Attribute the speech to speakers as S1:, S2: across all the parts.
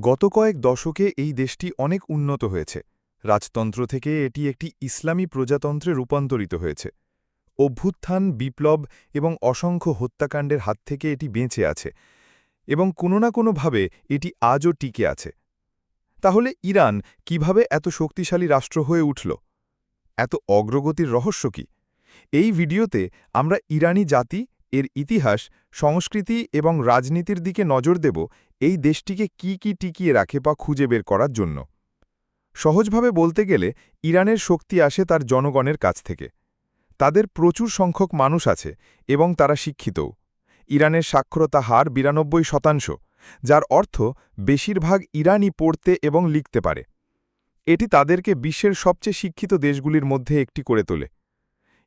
S1: গত কয়েক দশকে এই দেশটি অনেক উন্নত হয়েছে। রাজতন্ত্র থেকে এটি একটি ইসলামী প্রজাতন্ত্রে রূপান্তরিত হয়েছে। অভ্যুত্থান, বিপ্লব এবং অসংখ্য হত্যাকাণ্ডের হাত থেকে এটি বেঁচে আছে এবং কোনো না কোনোভাবে এটি আজও টিকে আছে। তাহলে ইরান কীভাবে এত শক্তিশালী রাষ্ট্র হয়ে উঠল? এত অগ্রগতির রহস্য কি? এই ভিডিওতে আমরা ইরানি জাতি, এর ইতিহাস, সংস্কৃতি এবং রাজনীতির দিকে নজর দেব এই দেশটিকে কি কি টিকিয়ে রাখে বা খুঁজে বের করার জন্য? সহজভাবে বলতে গেলে, ইরানের শক্তি আসে তার জনগণের কাছ থেকে। তাদের প্রচুর সংখ্যক মানুষ আছে এবং তারা শিক্ষিতও। ইরানের সাক্ষরতা হার বিরানব্বই শতাংশ, যার অর্থ বেশিরভাগ ইরানি পড়তে এবং লিখতে পারে। এটি তাদেরকে বিশ্বের সবচেয়ে শিক্ষিত দেশগুলির মধ্যে একটি করে তোলে।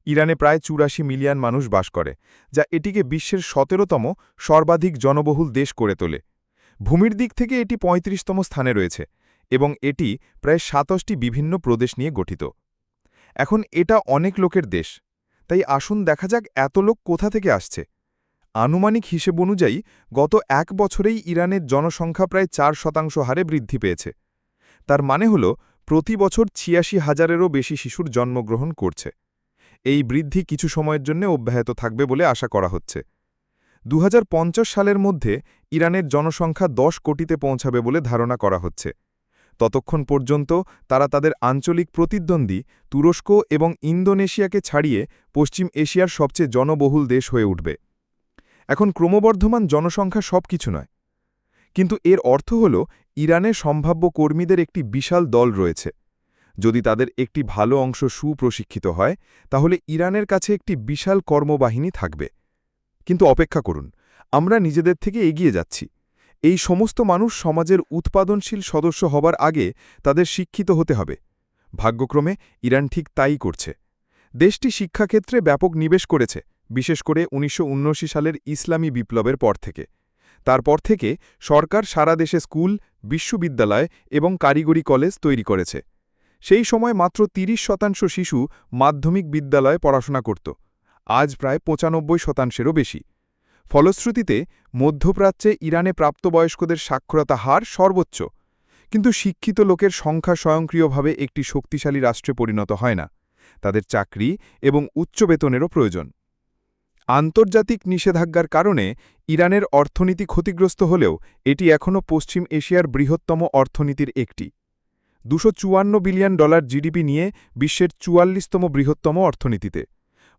S1: ইরানে প্রায় চুরাশি মিলিয়ন মানুষ বাস করে, যা এটিকে বিশ্বের সতেরোতম সর্বাধিক জনবহুল দেশ করে তোলে। ভূমির দিক থেকে এটি ৩৫তম স্থানে রয়েছে এবং এটি প্রায় সাতশটি বিভিন্ন প্রদেশ নিয়ে গঠিত। এখন এটা অনেক লোকের দেশ, তাই আসুন দেখা যাক এত লোক কোথা থেকে আসছে। আনুমানিক হিসেব অনুযায়ী গত এক বছরেই ইরানের জনসংখ্যা প্রায় চার শতাংশ হারে বৃদ্ধি পেয়েছে। তার মানে হল, প্রতি বছর ছিয়াশি হাজারেরও বেশি শিশুর জন্মগ্রহণ করছে। এই বৃদ্ধি কিছু সময়ের জন্য অব্যাহত থাকবে বলে আশা করা হচ্ছে। দু হাজার পঞ্চাশ সালের মধ্যে ইরানের জনসংখ্যা দশ কোটিতে পৌঁছাবে বলে ধারণা করা হচ্ছে। ততক্ষণ পর্যন্ত তারা তাদের আঞ্চলিক প্রতিদ্বন্দ্বী, তুরস্ক এবং ইন্দোনেশিয়াকে ছাড়িয়ে পশ্চিম এশিয়ার সবচেয়ে জনবহুল দেশ হয়ে উঠবে। এখন ক্রমবর্ধমান জনসংখ্যা সব কিছু নয়। কিন্তু এর অর্থ হল, ইরানে সম্ভাব্য কর্মীদের একটি বিশাল দল রয়েছে। যদি তাদের একটি ভালো অংশ সুপ্রশিক্ষিত হয়, তাহলে ইরানের কাছে একটি বিশাল কর্মবাহিনী থাকবে। কিন্তু অপেক্ষা করুন, আমরা নিজেদের থেকে এগিয়ে যাচ্ছি। এই সমস্ত মানুষ সমাজের উৎপাদনশীল সদস্য হবার আগে তাদের শিক্ষিত হতে হবে। ভাগ্যক্রমে ইরান ঠিক তাই করছে। দেশটি শিক্ষাক্ষেত্রে ব্যাপক নিবেশ করেছে, বিশেষ করে উনিশশো সালের ইসলামী বিপ্লবের পর থেকে। তারপর থেকে সরকার সারা দেশে স্কুল, বিশ্ববিদ্যালয় এবং কারিগরি কলেজ তৈরি করেছে। সেই সময় মাত্র ৩০ শতাংশ শিশু মাধ্যমিক বিদ্যালয়ে পড়াশোনা করত। আজ প্রায় পঁচানব্বই শতাংশেরও বেশি। ফলশ্রুতিতে, মধ্যপ্রাচ্যে ইরানে প্রাপ্তবয়স্কদের সাক্ষরতা হার সর্বোচ্চ, কিন্তু শিক্ষিত লোকের সংখ্যা স্বয়ংক্রিয়ভাবে একটি শক্তিশালী রাষ্ট্রে পরিণত হয় না। তাদের চাকরি এবং উচ্চ বেতনেরও প্রয়োজন। আন্তর্জাতিক নিষেধাজ্ঞার কারণে ইরানের অর্থনীতি ক্ষতিগ্রস্ত হলেও এটি এখনও পশ্চিম এশিয়ার বৃহত্তম অর্থনীতির একটি। দুশো বিলিয়ন ডলার জিডিপি নিয়ে বিশ্বের চুয়াল্লিশতম বৃহত্তম অর্থনীতিতে।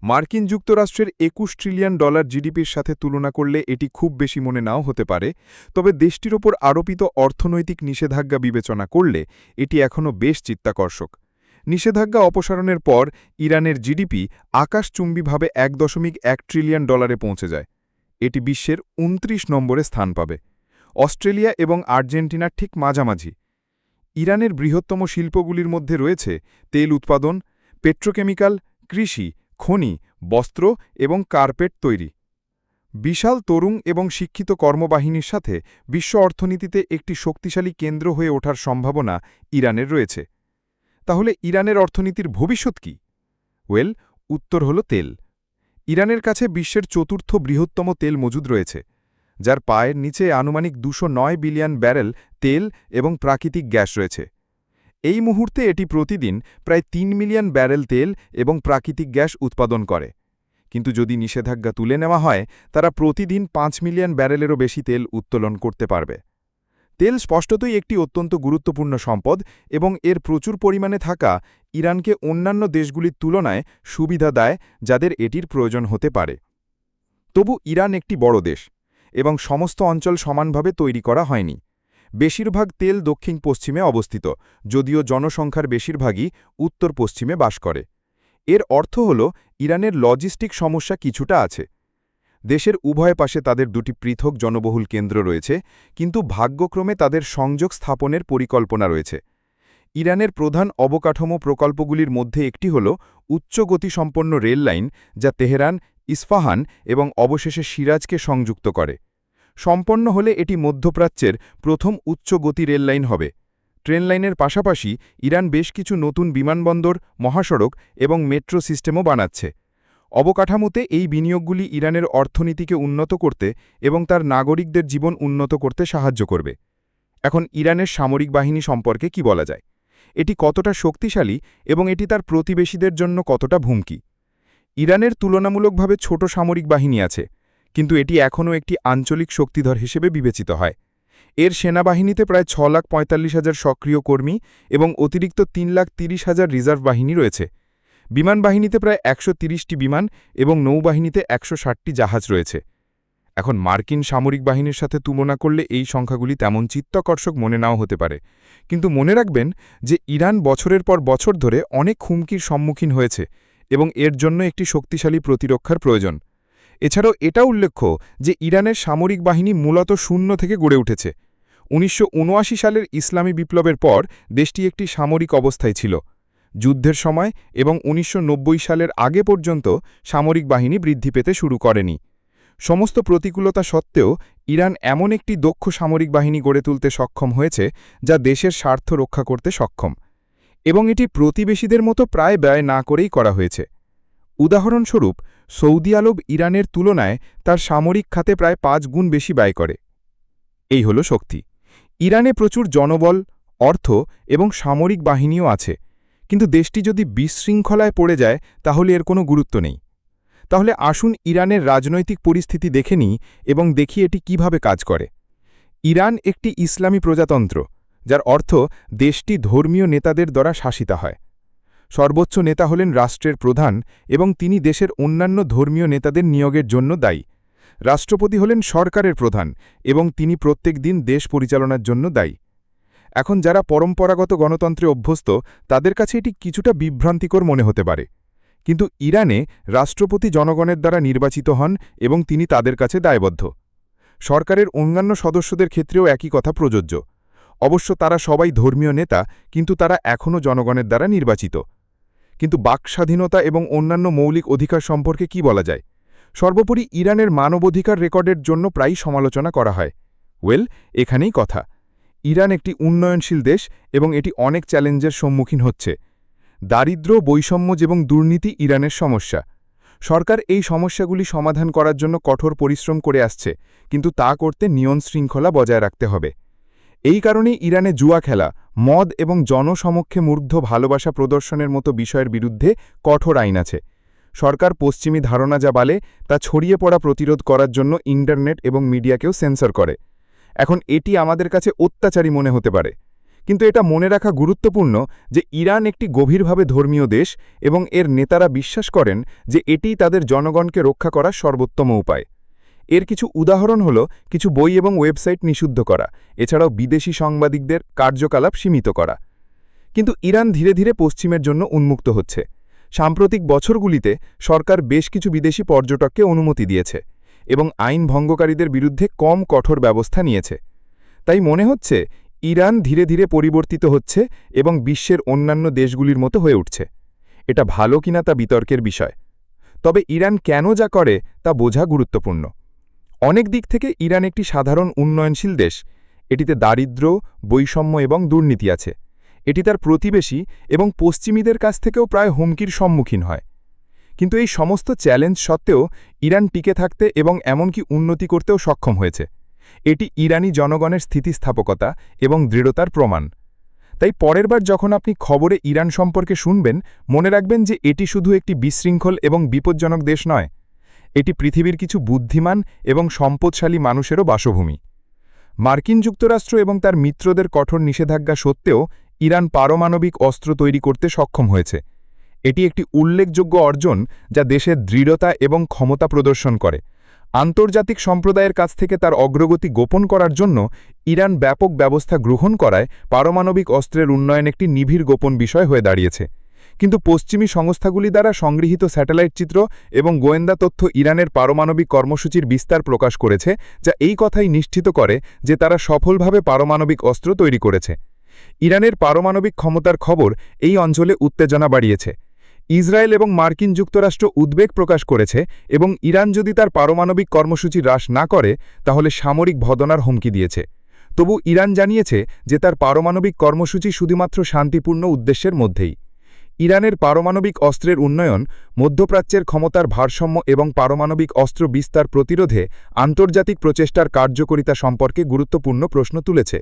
S1: মার্কিন যুক্তরাষ্ট্রের একুশ ট্রিলিয়ন ডলার জিডিপির সাথে তুলনা করলে এটি খুব বেশি মনে নাও হতে পারে, তবে দেশটির ওপর আরোপিত অর্থনৈতিক নিষেধাজ্ঞা বিবেচনা করলে এটি এখনও বেশ চিত্তাকর্ষক। নিষেধাজ্ঞা অপসারণের পর ইরানের জিডিপি আকাশচুম্বীভাবে এক দশমিক এক ট্রিলিয়ন ডলারে পৌঁছে যায়। এটি বিশ্বের ২৯ নম্বরে স্থান পাবে। অস্ট্রেলিয়া এবং আর্জেন্টিনার ঠিক মাঝামাঝি। ইরানের বৃহত্তম শিল্পগুলির মধ্যে রয়েছে তেল উৎপাদন, পেট্রোকেমিক্যাল, কৃষি খনি, বস্ত্র এবং কার্পেট তৈরি। বিশাল তরুণ এবং শিক্ষিত কর্মবাহিনীর সাথে বিশ্ব অর্থনীতিতে একটি শক্তিশালী কেন্দ্র হয়ে ওঠার সম্ভাবনা ইরানের রয়েছে। তাহলে ইরানের অর্থনীতির ভবিষ্যৎ কি? ওয়েল, উত্তর হল তেল। ইরানের কাছে বিশ্বের চতুর্থ বৃহত্তম তেল মজুদ রয়েছে, যার পায়ের নিচে আনুমানিক দুশো বিলিয়ন ব্যারেল তেল এবং প্রাকৃতিক গ্যাস রয়েছে। এই মুহূর্তে এটি প্রতিদিন প্রায় তিন মিলিয়ন ব্যারেল তেল এবং প্রাকৃতিক গ্যাস উৎপাদন করে। কিন্তু যদি নিষেধাজ্ঞা তুলে নেওয়া হয়, তারা প্রতিদিন পাঁচ মিলিয়ন ব্যারেলেরও বেশি তেল উত্তোলন করতে পারবে। তেল স্পষ্টতই একটি অত্যন্ত গুরুত্বপূর্ণ সম্পদ এবং এর প্রচুর পরিমাণে থাকা ইরানকে অন্যান্য দেশগুলির তুলনায় সুবিধা দেয়, যাদের এটির প্রয়োজন হতে পারে। তবু ইরান একটি বড় দেশ এবং সমস্ত অঞ্চল সমানভাবে তৈরি করা হয়নি। বেশিরভাগ তেল দক্ষিণ পশ্চিমে অবস্থিত, যদিও জনসংখ্যার বেশিরভাগই উত্তর পশ্চিমে বাস করে। এর অর্থ হল, ইরানের লজিস্টিক সমস্যা কিছুটা আছে। দেশের উভয় পাশে তাদের দুটি পৃথক জনবহুল কেন্দ্র রয়েছে, কিন্তু ভাগ্যক্রমে তাদের সংযোগ স্থাপনের পরিকল্পনা রয়েছে। ইরানের প্রধান অবকাঠামো প্রকল্পগুলির মধ্যে একটি হল, উচ্চ গতিসম্পন্ন রেল লাইন যা তেহরান, ইস্ফাহান এবং অবশেষে সিরাজকে সংযুক্ত করে। সম্পন্ন হলে এটি মধ্যপ্রাচ্যের প্রথম উচ্চ গতি রেললাইন হবে। ট্রেন লাইনের পাশাপাশি ইরান বেশ কিছু নতুন বিমানবন্দর, মহাসড়ক এবং মেট্রো সিস্টেমও বানাচ্ছে। অবকাঠামোতে এই বিনিয়োগগুলি ইরানের অর্থনীতিকে উন্নত করতে এবং তার নাগরিকদের জীবন উন্নত করতে সাহায্য করবে।
S2: এখন ইরানের সামরিক বাহিনী সম্পর্কে কি বলা যায়? এটি কতটা শক্তিশালী এবং এটি তার প্রতিবেশীদের জন্য কতটা হুমকি ইরানের তুলনামূলকভাবে ছোট সামরিক বাহিনী আছে। কিন্তু এটি এখনও একটি আঞ্চলিক শক্তিধর হিসেবে বিবেচিত হয়। এর সেনাবাহিনীতে প্রায় ছ লাখ পঁয়তাল্লিশ হাজার সক্রিয় কর্মী এবং অতিরিক্ত তিন লাখ তিরিশ হাজার রিজার্ভ বাহিনী রয়েছে। বিমান বাহিনীতে প্রায় একশো তিরিশটি বিমান এবং নৌবাহিনীতে একশো ষাটটি জাহাজ রয়েছে। এখন মার্কিন সামরিক বাহিনীর সাথে তুলনা করলে এই সংখ্যাগুলি তেমন চিত্তাকর্ষক মনে নাও হতে পারে। কিন্তু মনে রাখবেন যে ইরান বছরের পর বছর ধরে অনেক হুমকির সম্মুখীন হয়েছে এবং এর জন্য একটি শক্তিশালী প্রতিরক্ষার প্রয়োজন। এছাড়াও এটা উল্লেখ্য যে ইরানের সামরিক বাহিনী মূলত শূন্য থেকে গড়ে উঠেছে। উনিশশো উনআশি সালের ইসলামী বিপ্লবের পর দেশটি একটি সামরিক অবস্থায় ছিল। যুদ্ধের সময় এবং উনিশশো সালের আগে পর্যন্ত সামরিক বাহিনী বৃদ্ধি পেতে শুরু করেনি। সমস্ত প্রতিকূলতা সত্ত্বেও ইরান এমন একটি দক্ষ সামরিক বাহিনী গড়ে তুলতে সক্ষম হয়েছে যা দেশের স্বার্থ রক্ষা করতে সক্ষম। এবং এটি প্রতিবেশীদের মতো প্রায় ব্যয় না করেই করা হয়েছে। উদাহরণস্বরূপ সৌদি আরব ইরানের তুলনায় তার সামরিক খাতে প্রায় পাঁচ গুণ বেশি ব্যয় করে। এই হল শক্তি। ইরানে প্রচুর জনবল, অর্থ এবং সামরিক বাহিনীও আছে। কিন্তু দেশটি যদি বিশৃঙ্খলায় পড়ে যায়, তাহলে এর কোনো গুরুত্ব নেই। তাহলে আসুন ইরানের রাজনৈতিক পরিস্থিতি দেখে নিই এবং দেখি এটি কীভাবে কাজ করে। ইরান একটি ইসলামী প্রজাতন্ত্র, যার অর্থ দেশটি ধর্মীয় নেতাদের দ্বারা শাসিত হয়। সর্বোচ্চ নেতা হলেন রাষ্ট্রের প্রধান এবং তিনি দেশের অন্যান্য ধর্মীয় নেতাদের নিয়োগের জন্য দায়ী। রাষ্ট্রপতি হলেন সরকারের প্রধান এবং তিনি প্রত্যেক দিন দেশ পরিচালনার জন্য দায়ী। এখন যারা পরম্পরাগত গণতন্ত্রে অভ্যস্ত, তাদের কাছে এটি কিছুটা বিভ্রান্তিকর মনে হতে পারে। কিন্তু ইরানে রাষ্ট্রপতি জনগণের দ্বারা নির্বাচিত হন এবং তিনি তাদের কাছে দায়বদ্ধ। সরকারের অন্যান্য সদস্যদের ক্ষেত্রেও একই কথা প্রযোজ্য। অবশ্য তারা সবাই ধর্মীয় নেতা, কিন্তু তারা এখনও জনগণের দ্বারা নির্বাচিত। কিন্তু বাকস্বাধীনতা এবং অন্যান্য মৌলিক অধিকার সম্পর্কে কি বলা যায়? সর্বোপরি ইরানের মানবাধিকার রেকর্ডের জন্য প্রায়ই সমালোচনা করা হয়। ওয়েল, এখানেই কথা। ইরান একটি উন্নয়নশীল দেশ এবং এটি অনেক চ্যালেঞ্জের সম্মুখীন হচ্ছে। দারিদ্র, বৈষম্য এবং দুর্নীতি ইরানের সমস্যা। সরকার এই সমস্যাগুলি সমাধান করার জন্য কঠোর পরিশ্রম করে আসছে, কিন্তু তা করতে নিয়ন শৃঙ্খলা বজায় রাখতে হবে। এই কারণেই ইরানে জুয়া খেলা মদ এবং জনসমক্ষে মূর্ধ ভালোবাসা প্রদর্শনের মতো বিষয়ের বিরুদ্ধে কঠোর আইন আছে। সরকার পশ্চিমী ধারণা যা বলে, তা ছড়িয়ে পড়া প্রতিরোধ করার জন্য ইন্টারনেট এবং মিডিয়াকেও সেন্সর করে। এখন এটি আমাদের কাছে অত্যাচারী মনে হতে পারে। কিন্তু এটা মনে রাখা গুরুত্বপূর্ণ যে ইরান একটি গভীরভাবে ধর্মীয় দেশ এবং এর নেতারা বিশ্বাস করেন যে এটিই তাদের জনগণকে রক্ষা করার সর্বোত্তম উপায়। এর কিছু উদাহরণ হল কিছু বই এবং ওয়েবসাইট নিষিদ্ধ করা, এছাড়াও বিদেশি সাংবাদিকদের কার্যকলাপ সীমিত করা। কিন্তু ইরান ধীরে ধীরে পশ্চিমের জন্য উন্মুক্ত হচ্ছে। সাম্প্রতিক বছরগুলিতে সরকার বেশ কিছু বিদেশি পর্যটককে অনুমতি দিয়েছে এবং আইন ভঙ্গকারীদের বিরুদ্ধে কম কঠোর ব্যবস্থা নিয়েছে। তাই মনে হচ্ছে ইরান ধীরে ধীরে পরিবর্তিত হচ্ছে এবং বিশ্বের অন্যান্য দেশগুলির মতো হয়ে উঠছে। এটা ভালো কিনা তা বিতর্কের বিষয়। তবে ইরান কেন যা করে তা বোঝা গুরুত্বপূর্ণ। অনেক দিক থেকে ইরান একটি সাধারণ উন্নয়নশীল দেশ। এটিতে দারিদ্র বৈষম্য এবং দুর্নীতি আছে। এটি তার প্রতিবেশী এবং পশ্চিমীদের কাছ থেকেও প্রায় হুমকির সম্মুখীন হয়। কিন্তু এই সমস্ত চ্যালেঞ্জ সত্ত্বেও ইরান টিকে থাকতে এবং এমনকি উন্নতি করতেও সক্ষম হয়েছে। এটি ইরানি জনগণের স্থিতিস্থাপকতা এবং দৃঢ়তার প্রমাণ। তাই পরের বার যখন আপনি খবরে ইরান সম্পর্কে শুনবেন, মনে রাখবেন যে এটি শুধু একটি বিশৃঙ্খল এবং বিপজ্জনক দেশ নয়। এটি পৃথিবীর কিছু বুদ্ধিমান এবং সম্পদশালী মানুষেরও বাসভূমি। মার্কিন যুক্তরাষ্ট্র এবং তার মিত্রদের কঠোর নিষেধাজ্ঞা সত্ত্বেও ইরান পারমাণবিক অস্ত্র তৈরি করতে সক্ষম হয়েছে। এটি একটি উল্লেখযোগ্য অর্জন যা দেশের দৃঢ়তা এবং ক্ষমতা প্রদর্শন করে। আন্তর্জাতিক সম্প্রদায়ের কাছ থেকে তার অগ্রগতি গোপন করার জন্য ইরান ব্যাপক ব্যবস্থা গ্রহণ করায় পারমাণবিক অস্ত্রের উন্নয়ন একটি নিবিড় গোপন বিষয় হয়ে দাঁড়িয়েছে। কিন্তু পশ্চিমী সংস্থাগুলি দ্বারা সংগৃহীত স্যাটেলাইট চিত্র এবং গোয়েন্দা তথ্য ইরানের পারমাণবিক কর্মসূচির বিস্তার প্রকাশ করেছে, যা এই কথাই নিশ্চিত করে যে তারা সফলভাবে পারমাণবিক অস্ত্র তৈরি করেছে। ইরানের পারমাণবিক ক্ষমতার খবর এই অঞ্চলে উত্তেজনা বাড়িয়েছে। ইসরায়েল এবং মার্কিন যুক্তরাষ্ট্র উদ্বেগ প্রকাশ করেছে এবং ইরান যদি তার পারমাণবিক কর্মসূচি হ্রাস না করে, তাহলে সামরিক ভদনার হুমকি দিয়েছে। তবু ইরান জানিয়েছে যে তার পারমাণবিক কর্মসূচি শুধুমাত্র শান্তিপূর্ণ উদ্দেশ্যের মধ্যেই। ইরানের পারমাণবিক অস্ত্রের উন্নয়ন, মধ্যপ্রাচ্যের ক্ষমতার ভারসাম্য এবং পারমাণবিক অস্ত্র বিস্তার প্রতিরোধে আন্তর্জাতিক প্রচেষ্টার কার্যকরিতা সম্পর্কে গুরুত্বপূর্ণ প্রশ্ন তুলেছে।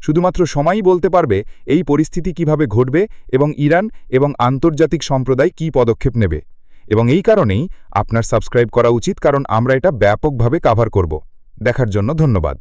S2: শুধুমাত্র সময়ই বলতে পারবে এই পরিস্থিতি কীভাবে ঘটবে এবং ইরান এবং আন্তর্জাতিক সম্প্রদায় কী পদক্ষেপ নেবে। এবং এই কারণেই আপনার সাবস্ক্রাইব করা উচিত, কারণ আমরা এটা ব্যাপকভাবে কাভার করব। দেখার জন্য ধন্যবাদ।